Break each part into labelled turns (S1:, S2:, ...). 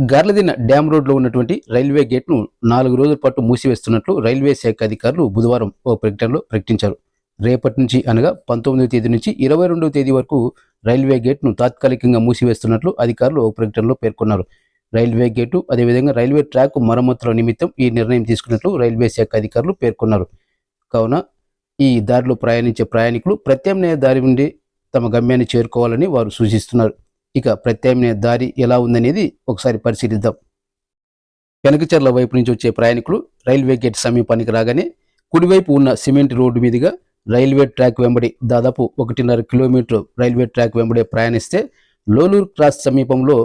S1: గర్లదిన dam రోడ్లో ఉన్నటువంటి railway గేట్ను నాలుగు రోజుల పాటు మూసివేస్తున్నట్లు రైల్వే శాఖ అధికారులు బుధవారం ఓ ప్రకటనలో ప్రకటించారు. రేపటి నుంచి అనగా పంతొమ్మిదవ తేదీ నుంచి ఇరవై రెండవ తేదీ వరకు రైల్వే గేట్ను తాత్కాలికంగా మూసివేస్తున్నట్లు అధికారులు ఓ ప్రకటనలో పేర్కొన్నారు. రైల్వే గేటు అదేవిధంగా రైల్వే ట్రాక్ మరమ్మతుల నిమిత్తం ఈ నిర్ణయం తీసుకున్నట్లు రైల్వే శాఖ అధికారులు పేర్కొన్నారు. కావున ఈ దారిలో ప్రయాణించే ప్రయాణికులు ప్రత్యామ్నాయ దారి నుండి తమ గమ్యాన్ని చేరుకోవాలని వారు సూచిస్తున్నారు. ఇక ప్రత్యామ్నాయ దారి ఎలా ఉందనేది ఒకసారి పరిశీలిద్దాం. వెనకచర్ల వైపు నుంచి వచ్చే ప్రయాణికులు రైల్వే గేట్ సమీపానికి రాగానే కుడివైపు ఉన్న సిమెంట్ రోడ్డు మీదుగా రైల్వే ట్రాక్ వెంబడి దాదాపు ఒకటిన్నర కిలోమీటర్ రైల్వే ట్రాక్ వెంబడి ప్రయాణిస్తే లోలూరు క్రాస్ సమీపంలో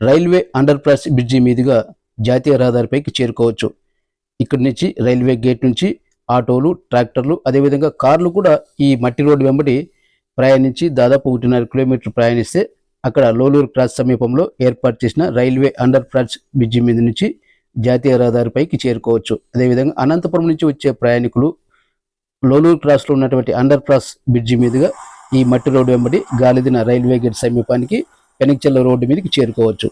S1: రైల్వే అండర్ పాస్ బ్రిడ్జి మీదుగా జాతీయ రహదారిపైకి చేరుకోవచ్చు. ఇక్కడి నుంచి రైల్వే గేట్ నుంచి ఆటోలు ట్రాక్టర్లు అదేవిధంగా కార్లు కూడా ఈ మట్టి రోడ్డు వెంబడి ప్రయాణించి దాదాపు ఒకటిన్నర కిలోమీటర్ ప్రయాణిస్తే అక్కడ లోలూరు క్రాస్ సమీపంలో ఏర్పాటు చేసిన రైల్వే అండర్ పాస్ బ్రిడ్జి మీద నుంచి జాతీయ రహదారిపైకి చేరుకోవచ్చు. అదేవిధంగా అనంతపురం నుంచి వచ్చే ప్రయాణికులు లోలూరు క్రాస్లో ఉన్నటువంటి అండర్ క్రాస్ బ్రిడ్జి మీదుగా ఈ మట్టి రోడ్డు వెంబడి గాలిదిన రైల్వే గేట్ సమీపానికి పెనక్చెల్ల రోడ్డు మీదకి చేరుకోవచ్చు.